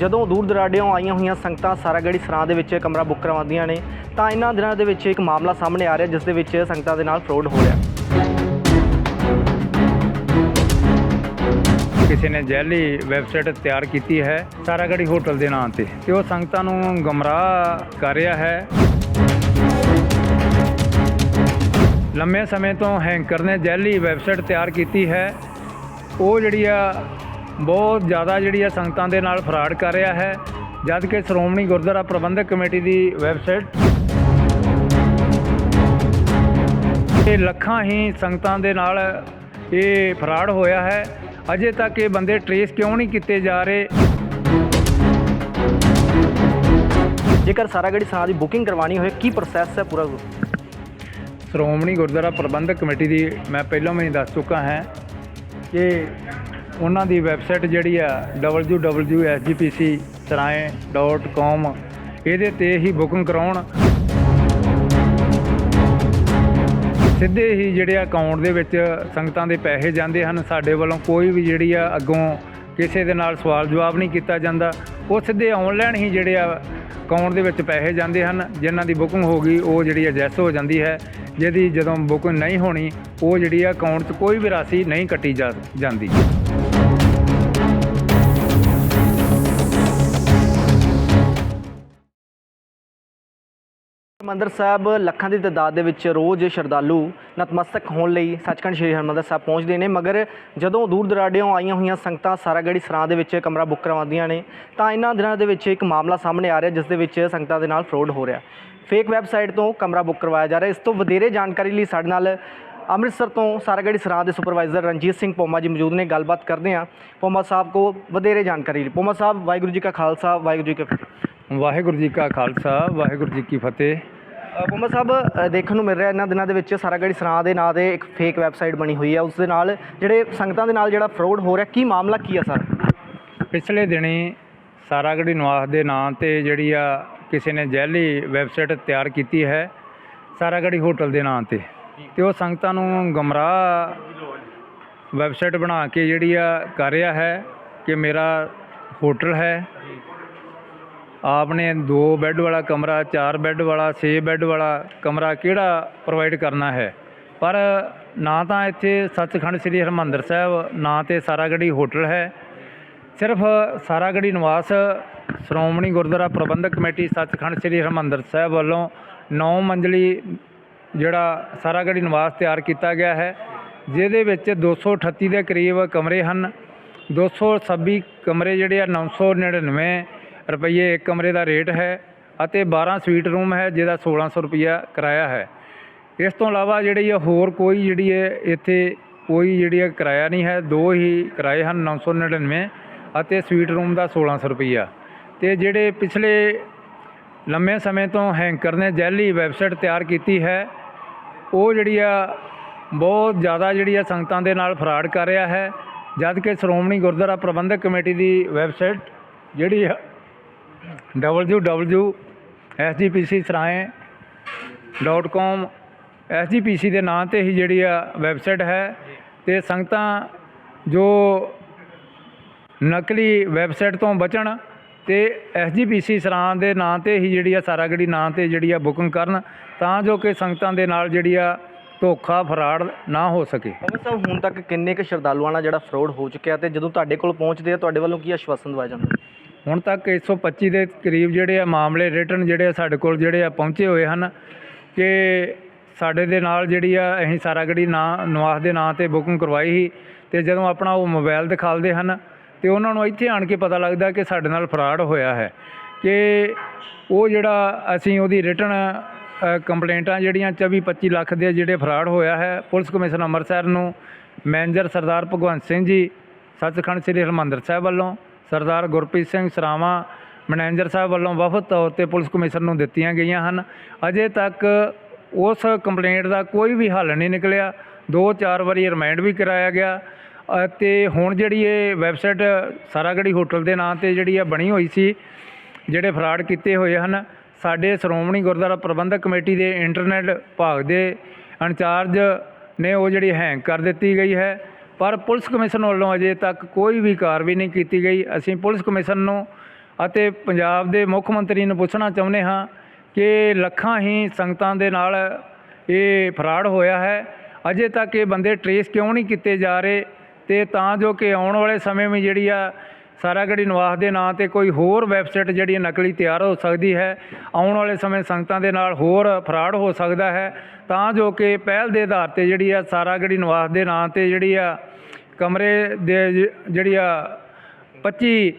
ਜਦੋਂ ਦੂਰ ਦਰਾਡਿਓਂ ਆਈਆਂ ਹੋਈਆਂ ਸੰਗਤਾਂ ਸਾਰਾਗੜੀ ਸਰਾਂ ਦੇ ਵਿੱਚ ਕਮਰਾ ਬੁੱਕ ਕਰਵਾਉਂਦੀਆਂ ਨੇ, ਤਾਂ ਇਹਨਾਂ ਦਿਨਾਂ ਦੇ ਵਿੱਚ ਇੱਕ ਮਾਮਲਾ ਸਾਹਮਣੇ ਆ ਰਿਹਾ, ਜਿਸ ਦੇ ਵਿੱਚ ਸੰਗਤਾਂ ਦੇ ਨਾਲ ਫਰੋਡ ਹੋ ਰਿਹਾ। ਕਿਸੇ ਨੇ ਜੈਲੀ ਵੈਬਸਾਈਟ ਤਿਆਰ ਕੀਤੀ ਹੈ ਸਾਰਾਗੜੀ ਹੋਟਲ ਦੇ ਨਾਂ ਤੇ ਤੇ ਉਹ ਸੰਗਤਾਂ ਨੂੰ ਗਮਰਾਹ ਕਰ ਰਿਹਾ ਹੈ। ਲੰਮੇ ਸਮੇਂ ਤੋਂ ਹੈਂਕਰ ਨੇ ਜੈਲੀ ਵੈਬਸਾਈਟ ਤਿਆਰ ਕੀਤੀ ਹੈ। ਉਹ ਜਿਹੜੀ ਆ ਬਹੁਤ ਜ਼ਿਆਦਾ ਜਿਹੜੀ ਆ ਸੰਗਤਾਂ ਦੇ ਨਾਲ ਫਰਾਡ ਕਰ ਰਿਹਾ ਹੈ ਜਦ ਕਿ ਸ਼੍ਰੋਮਣੀ ਗੁਰਦੁਆਰਾ ਪ੍ਰਬੰਧਕ ਕਮੇਟੀ ਦੀ ਵੈਬਸਾਈਟ ਇਹ ਲੱਖਾਂ ਹੀ ਸੰਗਤਾਂ ਦੇ ਨਾਲ ਇਹ ਫਰਾਡ ਹੋਇਆ ਹੈ। ਅਜੇ ਤੱਕ ਇਹ ਬੰਦੇ ਟਰੇਸ ਕਿਉਂ ਨਹੀਂ ਕੀਤੇ ਜਾ ਰਹੇ? ਜੇਕਰ ਸਾਰਾਗੜੀ ਸਰਾਂ ਦੀ ਬੁਕਿੰਗ ਕਰਵਾਉਣੀ ਹੋਵੇ ਕੀ ਪ੍ਰੋਸੈਸ ਹੈ ਪੂਰਾ? ਸ਼੍ਰੋਮਣੀ ਗੁਰਦੁਆਰਾ ਪ੍ਰਬੰਧਕ ਕਮੇਟੀ ਦੀ ਮੈਂ ਪਹਿਲਾਂ ਵੀ ਦੱਸ ਚੁੱਕਾ ਹਾਂ ਕਿ ਉਹਨਾਂ ਦੀ ਵੈਬਸਾਈਟ ਜਿਹੜੀ ਆ www.sgpcsaraye.com ਇਹਦੇ ਤੇ ਹੀ ਬੁਕਿੰਗ ਕਰਾਉਣ। ਸਿੱਧੇ ਹੀ ਜਿਹੜੇ ਅਕਾਊਂਟ ਦੇ ਵਿੱਚ ਸੰਗਤਾਂ ਦੇ ਪੈਸੇ ਜਾਂਦੇ ਹਨ। ਸਾਡੇ ਵੱਲੋਂ ਕੋਈ ਵੀ ਜਿਹੜੀ ਆ ਅੱਗੋਂ ਕਿਸੇ ਦੇ ਨਾਲ ਸਵਾਲ ਜਵਾਬ ਨਹੀਂ ਕੀਤਾ ਜਾਂਦਾ। ਉਹ ਸਿੱਧੇ ਆਨਲਾਈਨ ਹੀ ਜਿਹੜੇ ਆ ਅਕਾਊਂਟ ਦੇ ਵਿੱਚ ਪੈਸੇ ਜਾਂਦੇ ਹਨ। ਜਿਨ੍ਹਾਂ ਦੀ ਬੁਕਿੰਗ ਹੋ ਗਈ, ਉਹ ਜਿਹੜੀ ਐਜੈਸ ਹੋ ਜਾਂਦੀ ਹੈ। ਜਿਹਦੀ ਜਦੋਂ ਬੁਕਿੰਗ ਨਹੀਂ ਹੋਣੀ, ਉਹ ਜਿਹੜੀ ਆ ਅਕਾਊਂਟ 'ਚ ਕੋਈ ਵੀ ਰਾਸ਼ੀ ਨਹੀਂ ਕੱਟੀ ਜਾ, ਜਾਂਦੀ। ਹਰਿਮੰਦਰ ਸਾਹਿਬ, ਲੱਖਾਂ ਦੀ ਤਾਦਾਦ ਦੇ ਵਿੱਚ ਰੋਜ਼ ਸ਼ਰਧਾਲੂ ਨਤਮਸਤਕ ਹੋਣ ਲਈ ਸੱਚਖੰਡ ਸ੍ਰੀ ਹਰਿਮੰਦਰ ਸਾਹਿਬ ਪਹੁੰਚਦੇ ਨੇ। ਮਗਰ ਜਦੋਂ ਦੂਰ ਦਰਾਡਿਓਂ ਆਈਆਂ ਹੋਈਆਂ ਸੰਗਤਾਂ ਸਾਰਾਗੜੀ ਸਰਾਂ ਦੇ ਵਿੱਚ ਕਮਰਾ ਬੁੱਕ ਕਰਵਾਉਂਦੀਆਂ ਨੇ, ਤਾਂ ਇਹਨਾਂ ਦਿਨਾਂ ਦੇ ਵਿੱਚ ਇੱਕ ਮਾਮਲਾ ਸਾਹਮਣੇ ਆ ਰਿਹਾ, ਜਿਸ ਦੇ ਵਿੱਚ ਸੰਗਤਾਂ ਦੇ ਨਾਲ ਫਰੋਡ ਹੋ ਰਿਹਾ। ਫੇਕ ਵੈਬਸਾਈਟ ਤੋਂ ਕਮਰਾ ਬੁੱਕ ਕਰਵਾਇਆ ਜਾ ਰਿਹਾ। ਇਸ ਤੋਂ ਵਧੇਰੇ ਜਾਣਕਾਰੀ ਲਈ ਸਾਡੇ ਨਾਲ ਅੰਮ੍ਰਿਤਸਰ ਤੋਂ ਸਾਰਾਗੜੀ ਸਰਾਂ ਦੇ ਸੁਪਰਵਾਈਜ਼ਰ ਰਣਜੀਤ ਸਿੰਘ ਪੋਮਾ ਜੀ ਮੌਜੂਦ ਨੇ। ਗੱਲਬਾਤ ਕਰਦੇ ਹਾਂ ਪੋਮਾ ਸਾਹਿਬ ਕੋ ਵਧੇਰੇ ਜਾਣਕਾਰੀ ਲਈ। ਪੋਮਾ ਸਾਹਿਬ, ਵਾਹਿਗੁਰੂ ਜੀ ਕਾ ਖਾਲਸਾ, ਵਾਹਿਗੁਰੂ ਜੀ ਕੀ ਫਤਿਹ। ਵਾਹਿਗੁਰੂ ਜੀ ਕਾ ਖਾਲਸਾ, ਵਾਹਿਗੁਰੂ ਜੀ ਕੀ ਫਤਿਹ। ਪੁਮਾ ਸਾਹਿਬ ਦੇਖਣ ਨੂੰ ਮਿਲ ਰਿਹਾ ਇਹਨਾਂ ਦਿਨਾਂ ਦੇ ਵਿੱਚ ਸਾਰਾਗੜੀ ਸਰਾਂ ਦੇ ਨਾਂ ਦੇ ਇੱਕ ਫੇਕ ਵੈਬਸਾਈਟ ਬਣੀ ਹੋਈ ਹੈ ਉਸ ਦੇ ਨਾਲ ਜਿਹੜੇ ਸੰਗਤਾਂ ਦੇ ਨਾਲ ਜਿਹੜਾ ਫਰੋਡ ਹੋ ਰਿਹਾ, ਕੀ ਮਾਮਲਾ ਕੀ ਆ ਸਰ? ਪਿਛਲੇ ਦਿਨੀ ਸਾਰਾਗੜੀ ਨਿਵਾਸ ਦੇ ਨਾਂ ਤੇ ਜਿਹੜੀ ਆ ਕਿਸੇ ਨੇ ਜੈਲੀ ਵੈਬਸਾਈਟ ਤਿਆਰ ਕੀਤੀ ਹੈ ਸਾਰਾਗੜੀ ਹੋਟਲ ਦੇ ਨਾਂ ਤੇ। ਤੇ ਉਹ ਸੰਗਤਾਂ ਨੂੰ ਗਮਰਾਹ ਵੈਬਸਾਈਟ ਬਣਾ ਕੇ ਜਿਹੜੀ ਆ ਕਰ ਰਿਹਾ ਹੈ ਕਿ ਮੇਰਾ ਹੋਟਲ ਹੈ ਆਪ ਨੇ ਦੋ ਬੈੱਡ ਵਾਲਾ ਕਮਰਾ, ਚਾਰ ਬੈੱਡ ਵਾਲਾ 6 ਬੈੱਡ ਵਾਲਾ ਕਮਰਾ ਕਿਹੜਾ ਪ੍ਰੋਵਾਈਡ ਕਰਨਾ ਹੈ? ਪਰ ਨਾ ਤਾਂ ਇੱਥੇ ਸੱਚਖੰਡ ਸ੍ਰੀ ਹਰਿਮੰਦਰ ਸਾਹਿਬ, ਨਾ ਤੇ ਸਾਰਾਗੜੀ ਹੋਟਲ ਹੈ। ਸਿਰਫ ਸਾਰਾਗੜੀ ਨਿਵਾਸ, ਸ਼੍ਰੋਮਣੀ ਗੁਰਦੁਆਰਾ ਪ੍ਰਬੰਧਕ ਕਮੇਟੀ ਸੱਚਖੰਡ ਸ੍ਰੀ ਹਰਿਮੰਦਰ ਸਾਹਿਬ ਵੱਲੋਂ 9 ਮੰਜ਼ਲੀ ਜਿਹੜਾ ਸਾਰਾਗੜੀ ਨਿਵਾਸ ਤਿਆਰ ਕੀਤਾ ਗਿਆ ਹੈ, ਜਿਹਦੇ ਵਿੱਚ 238 ਦੇ ਕਰੀਬ ਕਮਰੇ ਹਨ। 226 ਕਮਰੇ ਜਿਹੜੇ ਆ 999 ਰੁਪਏ ਇੱਕ ਕਮਰੇ ਦਾ ਰੇਟ ਹੈ ਅਤੇ 12 ਸਵੀਟ ਰੂਮ ਹੈ ਜਿਹਦਾ 1600 ਰੁਪਿਆ ਕਿਰਾਇਆ ਹੈ। ਇਸ ਤੋਂ ਇਲਾਵਾ ਜਿਹੜੀ ਹੈ ਹੋਰ ਕੋਈ ਜਿਹੜੀ ਹੈ ਇੱਥੇ ਕੋਈ ਜਿਹੜੀ ਹੈ ਕਿਰਾਇਆ ਨਹੀਂ ਹੈ, ਦੋ ਹੀ ਕਿਰਾਏ ਹਨ 999 ਅਤੇ ਸਵੀਟ ਰੂਮ ਦਾ 1600 ਰੁਪਿਆ ਤੇ ਜਿਹੜੇ ਪਿਛਲੇ ਲੰਮੇ ਸਮੇਂ ਤੋਂ ਹੈਂਕਰ ਨੇ ਜੈਲੀ ਵੈਬਸਾਈਟ ਤਿਆਰ ਕੀਤੀ ਹੈ, ਉਹ ਜਿਹੜੀ ਆ ਬਹੁਤ ਜ਼ਿਆਦਾ ਜਿਹੜੀ ਆ ਸੰਗਤਾਂ ਦੇ ਨਾਲ ਫਰਾਡ ਕਰ ਰਿਹਾ ਹੈ, ਜਦ ਕਿ ਸ਼੍ਰੋਮਣੀ ਗੁਰਦੁਆਰਾ ਪ੍ਰਬੰਧਕ ਕਮੇਟੀ ਦੀ ਵੈਬਸਾਈਟ ਜਿਹੜੀ ਆ www.sgpcsaraye.com ਐਸਜੀਪੀਸੀ ਦੇ ਨਾਂ ਤੇ ਹੀ ਜਿਹੜੀ ਆ ਵੈਬਸਾਈਟ ਹੈ ਤੇ ਸੰਗਤਾਂ ਜੋ ਨਕਲੀ ਵੈਬਸਾਈਟ ਤੋਂ ਬਚਣ ਤੇ ਐਸਜੀਪੀਸੀ ਸਰਾਂ ਦੇ ਨਾਂ ਤੇ ਹੀ ਜਿਹੜੀ ਆ ਸਾਰਾਗੜੀ ਨਾਂ ਤੇ ਜਿਹੜੀ ਆ ਬੁਕਿੰਗ ਕਰਨ ਤਾਂ ਜੋ ਕਿ ਸੰਗਤਾਂ ਦੇ ਨਾਲ ਜਿਹੜੀ ਆ ਧੋਖਾ ਫਰਾਡ ਨਾ ਹੋ ਸਕੇ। ਪੋਮਾ ਸਾਹਿਬ, ਹੁਣ ਤੱਕ ਕਿੰਨੇ ਕੁ ਸ਼ਰਧਾਲੂਆਂ ਨਾਲ ਜਿਹੜਾ ਫਰੋਡ ਹੋ ਚੁੱਕਿਆ ਤੇ ਜਦੋਂ ਤੁਹਾਡੇ ਕੋਲ ਪਹੁੰਚਦੇ ਆ, ਤੁਹਾਡੇ ਵੱਲੋਂ ਕੀ ਆਸ਼ਵਾਸਨ ਦਵਾਇਆ ਜਾਂਦਾ ਹੁਣ ਤੱਕ 125 ਦੇ ਕਰੀਬ ਜਿਹੜੇ ਆ ਮਾਮਲੇ ਰਿਟਰਨ ਜਿਹੜੇ ਆ ਸਾਡੇ ਕੋਲ ਜਿਹੜੇ ਆ ਪਹੁੰਚੇ ਹੋਏ ਹਨ ਕਿ ਸਾਡੇ ਦੇ ਨਾਲ ਜਿਹੜੀ ਆ ਅਸੀਂ ਸਾਰਾਗੜੀ ਨਾਂ, ਨਿਵਾਸ ਦੇ ਨਾਂ ਤੇ ਬੁਕਿੰਗ ਕਰਵਾਈ ਸੀ ਤੇ ਜਦੋਂ ਆਪਣਾ ਉਹ ਮੋਬਾਈਲ ਦਿਖਾਲਦੇ ਹਨ ਤੇ ਉਹਨਾਂ ਨੂੰ ਇੱਥੇ ਆਣ ਕੇ ਪਤਾ ਲੱਗਦਾ ਕਿ ਸਾਡੇ ਨਾਲ ਫਰਾਡ ਹੋਇਆ ਹੈ ਕਿ ਉਹ ਜਿਹੜਾ ਅਸੀਂ ਉਹਦੀ ਰਿਟਰਨ ਕੰਪਲੇਂਟਾਂ ਜਿਹੜੀਆਂ 24 25 ਲੱਖ ਦੇ ਜਿਹੜੇ ਫਰਾਡ ਹੋਇਆ ਹੈ, ਪੁਲਿਸ ਕਮਿਸ਼ਨ ਅੰਮ੍ਰਿਤਸਰ ਨੂੰ ਮੈਨੇਜਰ ਸਰਦਾਰ ਭਗਵੰਤ ਸਿੰਘ ਜੀ ਸੱਚਖੰਡ ਸ੍ਰੀ ਹਰਿਮੰਦਰ ਸਾਹਿਬ ਵੱਲੋਂ ਸਰਦਾਰ ਗੁਰਪ੍ਰੀਤ ਸਿੰਘ ਸਰਾਵਾਂ ਮੈਨੇਜਰ ਸਾਹਿਬ ਵੱਲੋਂ ਵਫਦ ਤੌਰ ਤੇ ਪੁਲਿਸ ਕਮਿਸ਼ਨਰ ਨੂੰ ਦਿੱਤੀਆਂ ਗਈਆਂ ਹਨ। ਅਜੇ ਤੱਕ ਉਸ ਕੰਪਲੇਂਟ ਦਾ ਕੋਈ ਵੀ ਹੱਲ ਨਹੀਂ ਨਿਕਲਿਆ। ਦੋ ਚਾਰ ਵਾਰੀ ਰਿਮਾਈਂਡ ਵੀ ਕਰਾਇਆ ਗਿਆ ਅਤੇ ਹੁਣ ਜਿਹੜੀ ਇਹ ਵੈਬਸਾਈਟ ਸਾਰਾਗੜੀ ਹੋਟਲ ਦੇ ਨਾਂ ਤੇ ਜਿਹੜੀ ਆ ਬਣੀ ਹੋਈ ਸੀ, ਜਿਹੜੇ ਫਰਾਡ ਕੀਤੇ ਹੋਏ ਹਨ, ਸਾਡੇ ਸ਼੍ਰੋਮਣੀ ਗੁਰਦੁਆਰਾ ਪ੍ਰਬੰਧਕ ਕਮੇਟੀ ਦੇ ਇੰਟਰਨੈਟ ਵਿਭਾਗ ਦੇ ਇੰਚਾਰਜ ਨੇ ਉਹ ਜਿਹੜੀ ਹੈਂਗ ਕਰ ਦਿੱਤੀ ਗਈ ਹੈ। ਪਰ ਪੁਲਿਸ ਕਮਿਸ਼ਨ ਵੱਲੋਂ ਅਜੇ ਤੱਕ ਕੋਈ ਵੀ ਕਾਰਵਾਈ ਨਹੀਂ ਕੀਤੀ ਗਈ। ਅਸੀਂ ਪੁਲਿਸ ਕਮਿਸ਼ਨ ਨੂੰ ਅਤੇ ਪੰਜਾਬ ਦੇ ਮੁੱਖ ਮੰਤਰੀ ਨੂੰ ਪੁੱਛਣਾ ਚਾਹੁੰਦੇ ਹਾਂ ਕਿ ਲੱਖਾਂ ਹੀ ਸੰਗਤਾਂ ਦੇ ਨਾਲ ਇਹ ਫਰਾਡ ਹੋਇਆ ਹੈ। ਅਜੇ ਤੱਕ ਇਹ ਬੰਦੇ ਟਰੇਸ ਕਿਉਂ ਨਹੀਂ ਕੀਤੇ ਜਾ ਰਹੇ ਤੇ ਤਾਂ ਜੋ ਕਿ ਆਉਣ ਵਾਲੇ ਸਮੇਂ ਵਿੱਚ ਜਿਹੜੀ ਆ ਸਾਰਾਗੜੀ ਨਿਵਾਸ ਦੇ ਨਾਂ ਤੇ ਕੋਈ ਹੋਰ ਵੈਬਸਾਈਟ ਜਿਹੜੀ ਨਕਲੀ ਤਿਆਰ ਹੋ ਸਕਦੀ ਹੈ। ਆਉਣ ਵਾਲੇ ਸਮੇਂ ਸੰਗਤਾਂ ਦੇ ਨਾਲ ਹੋਰ ਫਰਾਡ ਹੋ ਸਕਦਾ ਹੈ। ਤਾਂ ਜੋ ਕਿ ਪਹਿਲ ਦੇ ਆਧਾਰ ਤੇ ਜਿਹੜੀ ਆ ਸਾਰਾਗੜੀ ਨਿਵਾਸ ਦੇ ਨਾਂ ਤੇ ਜਿਹੜੀ ਆ ਕਮਰੇ ਦੇ ਜਿਹੜੀ ਆ 25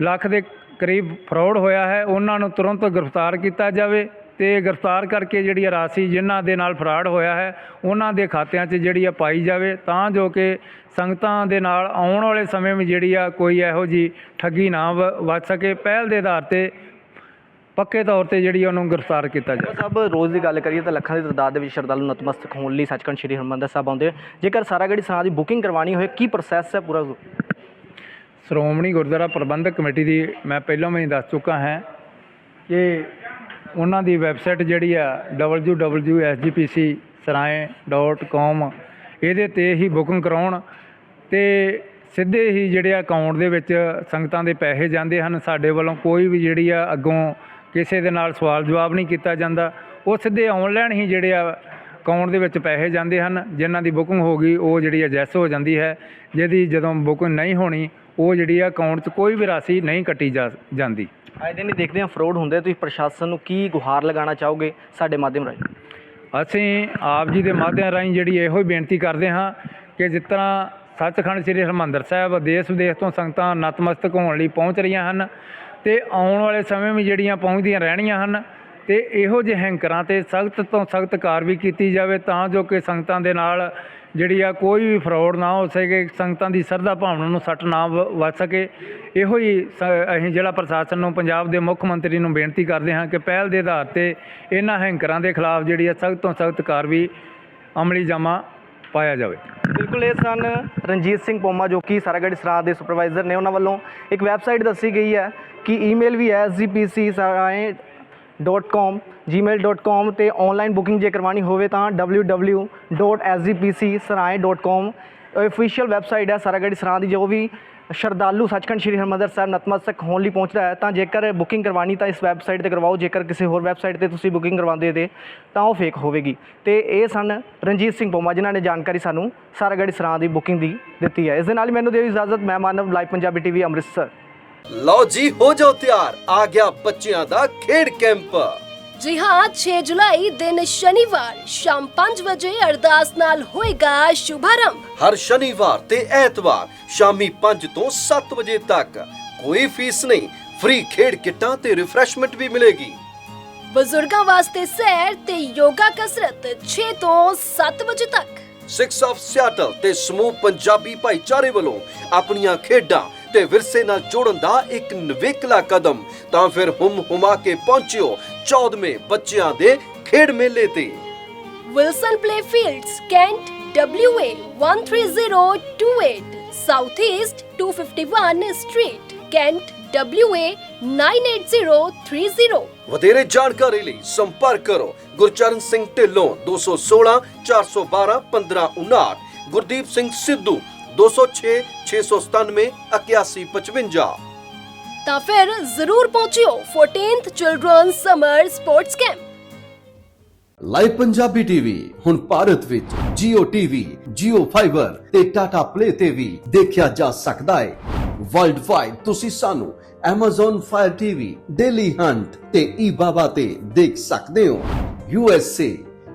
ਲੱਖ ਦੇ ਕਰੀਬ ਫਰਾਡ ਹੋਇਆ ਹੈ। ਉਹਨਾਂ ਨੂੰ ਤੁਰੰਤ ਗ੍ਰਿਫਤਾਰ ਕੀਤਾ ਜਾਵੇ। ਤੇ ਗ੍ਰਿਫਤਾਰ ਕਰਕੇ ਜਿਹੜੀ ਆ ਰਾਸ਼ੀ ਜਿਨ੍ਹਾਂ ਦੇ ਨਾਲ ਫਰਾਡ ਹੋਇਆ ਹੈ ਉਹਨਾਂ ਦੇ ਖਾਤਿਆਂ 'ਚ ਜਿਹੜੀ ਆ ਪਾਈ ਜਾਵੇ ਤਾਂ ਜੋ ਕਿ ਸੰਗਤਾਂ ਦੇ ਨਾਲ ਆਉਣ ਵਾਲੇ ਸਮੇਂ ਵਿੱਚ ਜਿਹੜੀ ਆ ਕੋਈ ਇਹੋ ਜੀ ਠੱਗੀ ਨਾ ਵੱਜ ਸਕੇ। ਪਹਿਲ ਦੇ ਆਧਾਰ ਤੇ ਪੱਕੇ ਤੌਰ ਤੇ ਜਿਹੜੀ ਉਹਨੂੰ ਗ੍ਰਿਫਤਾਰ ਕੀਤਾ ਜਾਵੇ। ਸਭ ਰੋਜ਼ ਦੀ ਗੱਲ ਕਰੀਏ ਤਾਂ ਲੱਖਾਂ ਦੀ ਤਾਦਾਦ ਦੇ ਵਿੱਚ ਸ਼ਰਧਾਲੂ ਨਤਮਸਤਕ ਹੋਣ ਲਈ ਸੱਚਖੰਡ ਸ੍ਰੀ ਹਰਿਮੰਦਰ ਸਾਹਿਬ ਆਉਂਦੇ। ਜੇਕਰ ਸਾਰਾਗੜੀ ਸਰਾਂ ਦੀ ਬੁਕਿੰਗ ਕਰਵਾਉਣੀ ਹੋਏ ਕੀ ਪ੍ਰੋਸੈਸ ਹੈ ਪੂਰਾ? ਸ਼੍ਰੋਮਣੀ ਗੁਰਦੁਆਰਾ ਪ੍ਰਬੰਧਕ ਕਮੇਟੀ ਦੀ ਮੈਂ ਪਹਿਲਾਂ ਵੀ ਦੱਸ ਚੁੱਕਾ ਹਾਂ ਕਿ ਉਹਨਾਂ ਦੀ ਵੈਬਸਾਈਟ ਜਿਹੜੀ ਆ www.sgpcsaraye.com ਇਹਦੇ ਤੇ ਹੀ ਬੁਕਿੰਗ ਕਰਾਉਣ ਤੇ ਸਿੱਧੇ ਹੀ ਜਿਹੜੇ ਅਕਾਊਂਟ ਦੇ ਵਿੱਚ ਸੰਗਤਾਂ ਦੇ ਪੈਸੇ ਜਾਂਦੇ ਹਨ। ਸਾਡੇ ਵੱਲੋਂ ਕੋਈ ਵੀ ਜਿਹੜੀ ਆ ਅੱਗੋਂ ਕਿਸੇ ਦੇ ਨਾਲ ਸਵਾਲ ਜਵਾਬ ਨਹੀਂ ਕੀਤਾ ਜਾਂਦਾ। ਉਹ ਸਿੱਧੇ ਆਨਲਾਈਨ ਹੀ ਜਿਹੜੇ ਆ ਅਕਾਊਂਟ ਦੇ ਵਿੱਚ ਪੈਸੇ ਜਾਂਦੇ ਹਨ। ਜਿਨ੍ਹਾਂ ਦੀ ਬੁਕਿੰਗ ਹੋ ਗਈ, ਉਹ ਜਿਹੜੀ ਐਜੈਸ ਹੋ ਜਾਂਦੀ ਹੈ। ਜਿਹਦੀ ਜਦੋਂ ਬੁਕਿੰਗ ਨਹੀਂ ਹੋਣੀ, ਉਹ ਜਿਹੜੀ ਆ ਅਕਾਊਂਟ 'ਚ ਕੋਈ ਵੀ ਰਾਸ਼ੀ ਨਹੀਂ ਕੱਟੀ ਜਾ, ਜਾਂਦੀ। ਆਏ ਦਿਨ ਹੀ ਦੇਖਦੇ ਹਾਂ ਫਰੋਡ ਹੁੰਦੇ ਤੁਸੀਂ ਪ੍ਰਸ਼ਾਸਨ ਨੂੰ ਕੀ ਗੁਹਾਰ ਲਗਾਉਣਾ ਚਾਹੋਗੇ ਸਾਡੇ ਮਾਧਿਅਮ ਰਾਹੀਂ? ਅਸੀਂ ਆਪ ਜੀ ਦੇ ਮਾਧਿਅਮ ਰਾਹੀਂ ਜਿਹੜੀ ਇਹੋ ਹੀ ਬੇਨਤੀ ਕਰਦੇ ਹਾਂ ਕਿ ਜਿਸ ਤਰ੍ਹਾਂ ਸੱਚਖੰਡ ਸ੍ਰੀ ਹਰਿਮੰਦਰ ਸਾਹਿਬ ਦੇਸ਼ ਵਿਦੇਸ਼ ਤੋਂ ਸੰਗਤਾਂ ਨਤਮਸਤਕ ਹੋਣ ਲਈ ਪਹੁੰਚ ਰਹੀਆਂ ਹਨ ਤੇ ਆਉਣ ਵਾਲੇ ਸਮੇਂ ਵੀ ਜਿਹੜੀਆਂ ਪਹੁੰਚਦੀਆਂ ਰਹਿਣੀਆਂ ਹਨ ਤੇ ਇਹੋ ਜਿਹੇ ਹੈਂਕਰਾਂ ਤੇ ਸਖਤ ਤੋਂ ਸਖਤ ਕਾਰਵਾਈ ਕੀਤੀ ਜਾਵੇ ਤਾਂ ਜੋ ਕਿ ਸੰਗਤਾਂ ਦੇ ਨਾਲ ਜਿਹੜੀ ਆ ਕੋਈ ਵੀ ਫਰਾਡ ਨਾ ਹੋ ਸਕੇ, ਸੰਗਤਾਂ ਦੀ ਸਰਦਾ ਭਾਵਨਾ ਨੂੰ ਸੱਟ ਨਾ ਵ- ਵੱਜ ਸਕੇ। ਇਹੋ ਹੀ ਸ- ਅਸੀਂ ਜ਼ਿਲ੍ਹਾ ਪ੍ਰਸ਼ਾਸਨ ਨੂੰ, ਪੰਜਾਬ ਦੇ ਮੁੱਖ ਮੰਤਰੀ ਨੂੰ ਬੇਨਤੀ ਕਰਦੇ ਹਾਂ ਕਿ ਪਹਿਲ ਦੇ ਆਧਾਰ ਤੇ ਇਹਨਾਂ ਹੈਂਕਰਾਂ ਦੇ ਖਿਲਾਫ ਜਿਹੜੀ ਆ ਸਖਤ ਤੋਂ ਸਖਤ ਕਾਰਵਾਈ ਅਮਲੀ ਜਾਮਾ ਪਾਇਆ ਜਾਵੇ। ਬਿਲਕੁਲ, ਇਹ ਸਨ ਰਣਜੀਤ ਸਿੰਘ ਪੋਮਾ ਜੋ ਕਿ ਸਾਰਾਗੜੀ ਸਰਾਂ ਦੇ ਸੁਪਰਵਾਈਜ਼ਰ ਨੇ ਉਹਨਾਂ ਵੱਲੋਂ ਇੱਕ ਵੈਬਸਾਈਟ ਦੱਸੀ ਗਈ ਹੈ ਕਿ ਈਮੇਲ ਵੀ ਹੈ sgpcsaraye.com gmail.com ਤੇ ਆਨਲਾਈਨ ਬੁਕਿੰਗ ਜੇ ਕਰਵਾਉਣੀ ਹੋਵੇ ਤਾਂ www.sgpcsaraye.com ਅਫੀਸ਼ੀਅਲ ਵੈਬਸਾਈਟ ਹੈ ਸਾਰਾਗੜੀ ਸਰਾਂ ਦੀ ਜੋ ਵੀ ਸ਼ਰਧਾਲੂ ਸੱਚਖੰਡ ਸ੍ਰੀ ਹਰਿਮੰਦਰ ਸਾਹਿਬ, ਨਤਮਸਤਕ ਹੋਣ ਲਈ ਪਹੁੰਚਦਾ ਹੈ, ਤਾਂ ਜੇਕਰ ਬੁਕਿੰਗ ਕਰਵਾਉਣੀ ਤਾਂ ਇਸ ਵੈਬਸਾਈਟ ਤੇ ਕਰਵਾਓ, ਜੇਕਰ ਕਿਸੇ ਹੋਰ ਵੈਬਸਾਈਟ ਤੇ ਤੁਸੀਂ ਬੁਕਿੰਗ ਕਰਵਾਉਂਦੇ ਤੇ ਤਾਂ ਉਹ ਫੇਕ ਹੋਵੇਗੀ। ਤੇ ਇਹ ਸਨ ਰਣਜੀਤ ਸਿੰਘ ਪੋਮਾ, ਜਿਨ੍ਹਾਂ ਨੇ ਜਾਣਕਾਰੀ ਸਾਨੂੰ ਸਾਰਾਗੜੀ ਸਰਾਂ ਦੀ ਬੁਕਿੰਗ ਦੀ ਦਿੱਤੀ ਹੈ। ਇਸ ਦੇ ਨਾਲ ਹੀ ਮੈਨੂੰ ਦਿਓ ਇਜਾਜ਼ਤ, ਮੈਂ ਮਾਨਵ ਲਾਈਵ ਪੰਜਾਬੀ ਟੀਵੀ ਅੰਮ੍ਰਿਤਸਰ। ਲਓ ਜੀ ਹੋ ਜਾਓ ਤਿਆਰ। ਆ ਗਿਆ ਬੱਚਿਆਂ ਦਾ ਖੇਡ ਕੈਂਪ। ਜੀ ਹਾਂ 6 ਜੁਲਾਈ ਦਿਨ ਸ਼ਨੀਵਾਰ ਸ਼ਾਮ 5 ਵਜੇ ਅਰਦਾਸ ਨਾਲ ਹੋਏਗਾ ਸ਼ੁਭਾਰੰਭ। ਹਰ ਸ਼ਨੀਵਾਰ ਤੇ ਐਤਵਾਰ ਸ਼ਾਮੀ 5 ਤੋਂ 7 ਵਜੇ ਤੱਕ। ਕੋਈ ਫੀਸ ਨਹੀਂ ਫ੍ਰੀ ਖੇਡ ਕਿੱਟਾਂ ਤੇ ਰਿਫਰੈਸ਼ਮੈਂਟ ਵੀ ਮਿਲੇਗੀ। ਬਜ਼ੁਰਗਾਂ ਵਾਸਤੇ ਸੈਰ ਤੇ ਯੋਗਾ ਕਸਰਤ 6 ਤੋਂ 7 ਵਜੇ ਤੱਕ। 6 ਆਫ ਸਿਆਟਲ ਤੇ ਸਮੂਹ ਪੰਜਾਬੀ ਭਾਈਚਾਰੇ ਵੱਲੋਂ ਆਪਣੀਆਂ ਖੇਡਾਂ ਤੇ ਵਿਰਸੇ ਨਾਲ ਜੋੜਨ ਦਾ ਇੱਕ ਨਵੇਕਲਾ ਕਦਮ ਤਾਂ ਫਿਰ ਹੁਮ ਹੁਮਾ ਕੇ ਪਹੁੰਚਿਓ 14ਵੇਂ ਬੱਚਿਆਂ ਦੇ ਖੇਡ ਮੇਲੇ ਤੇ। Wilson play fields Kent WA 13028 south east 251 street Kent WA 98030 ਵਧੇਰੇ ਜਾਣਕਾਰੀ ਲਈ ਸੰਪਰਕ ਕਰੋ ਗੁਰਚਰਨ ਸਿੰਘ ਢਿੱਲੋਂ 216 412 1559 ਗੁਰਦੀਪ ਸਿੰਘ ਸਿੱਧੂ 206 697 8155 ਤਾਂ ਫਿਰ ਜ਼ਰੂਰ ਪਹੁੰਚਿਓ 14th children summer sports camp live Punjabi TV ਹੁਣ ਭਾਰਤ ਵਿੱਚ Jio TV, Jio Fiber ਤੇ Tata Play ਤੇ ਵੀ ਦੇਖਿਆ ਜਾ ਸਕਦਾ ਹੈ। ਵਰਲਡ ਵਾਈਡ ਤੁਸੀਂ ਸਾਨੂੰ Amazon Fire TV, Daily Hunt ਤੇ eBaba ਤੇ ਦੇਖ ਸਕਦੇ ਹੋ। USA,